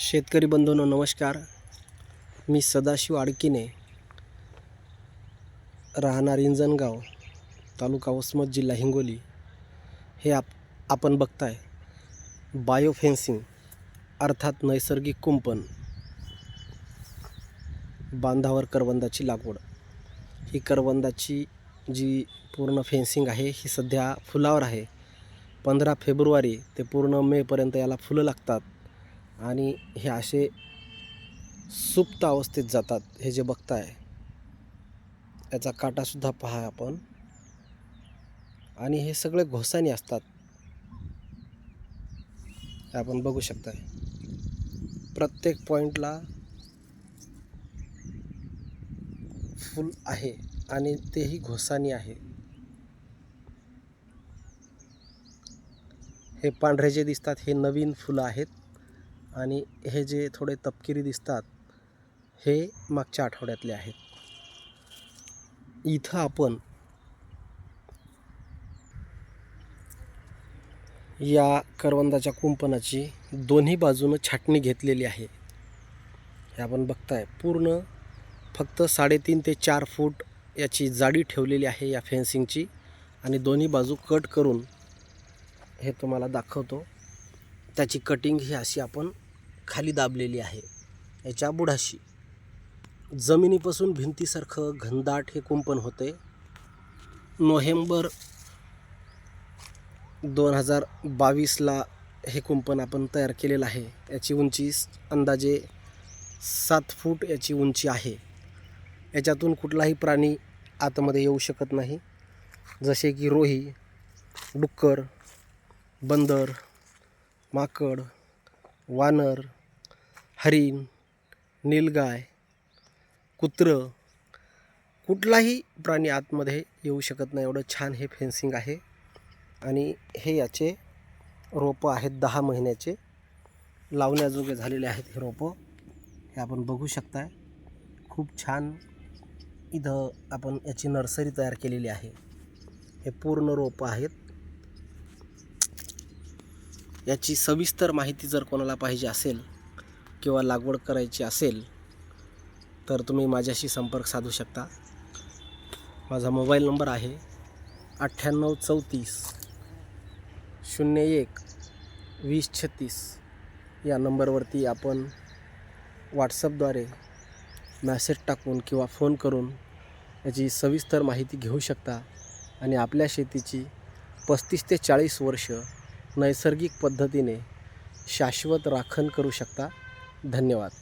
शेतकरी बंधूंनो नमस्कार. मी सदाशिव आडकिने राहणार इंजनगाव तालुका वसमत जिल्हा हिंगोली. हे आप आपण बघताय बायो फेन्सिंग अर्थात नैसर्गिक कुंपण बांधावर करवंदाची लागवड. ही करवंदाची जी पूर्ण फेन्सिंग आहे ही सध्या फुलावर आहे. पंधरा फेब्रुवारी ते पूर्ण मेपर्यंत याला फुलं लागतात. आणि हे असे सुप्त अवस्थेत जातात हे जे बघताय. याचा काटासुद्धा पहा आपण. आणि हे सगळे घोसानी असतात. हे आपण बघू शकताय. प्रत्येक पॉईंटला फुल आहे आणि तेही घोसानी आहे. हे पांढरे जे दिसतात हे नवीन फुलं आहेत. आणि हे जे थोडे तपकिरी दिसतात हे मागच्या आठवड्यातले आहेत. इथं आपण या करवंदाच्या कुंपणाची दोन्ही बाजूनं छाटणी घेतलेली आहे. हे आपण बघताय पूर्ण फक्त साडेतीन ते चार फूट याची जाडी ठेवलेली आहे या फेन्सिंगची आणि दोन्ही बाजू कट करून हे तुम्हाला दाखवतो. त्याची कटिंग ही अशी आपण खाली दाबलेली आहे. याच्या बुडाशी. जमिनीपासून भिंतीसारखं घनदाट हे कुंपण होते. नोव्हेंबर दोन हजार बावीसला हे कुंपण आपण तयार केलेलं आहे. याची उंची अंदाजे सात फूट याची उंची आहे. याच्यातून कुठलाही प्राणी आतमध्ये येऊ शकत नाही. जसे की रोही डुक्कर बंदर माकड वानर हरिण नीलगाय कुत्रं कुठलाही प्राणी आतमध्ये येऊ शकत नाही. एवढं छान हे फेन्सिंग आहे. आणि हे याचे रोपं आहेत दहा महिन्याचे. लावण्याजोगे झालेले आहेत हे रोपं. हे आपण बघू शकताय. खूप छान इथं आपण याची नर्सरी तयार केलेली आहे. हे पूर्ण रोपं आहेत. याची सविस्तर माहिती जर कोणाला पाहिजे असेल किंवा लागवड करायची असेल तर तुम्ही माझ्याशी संपर्क साधू शकता. माझा मोबाईल नंबर आहे अठ्ठ्याण्णव चौतीस शून्य एक वीस छत्तीस. या नंबरवरती आपण व्हॉट्सअपद्वारे मॅसेज टाकून किंवा फोन करून याची सविस्तर माहिती घेऊ शकता आणि आपल्या शेतीची पस्तीस ते चाळीस वर्ष नैसर्गिक पद्धतीने शाश्वत राखण करू शकता. धन्यवाद.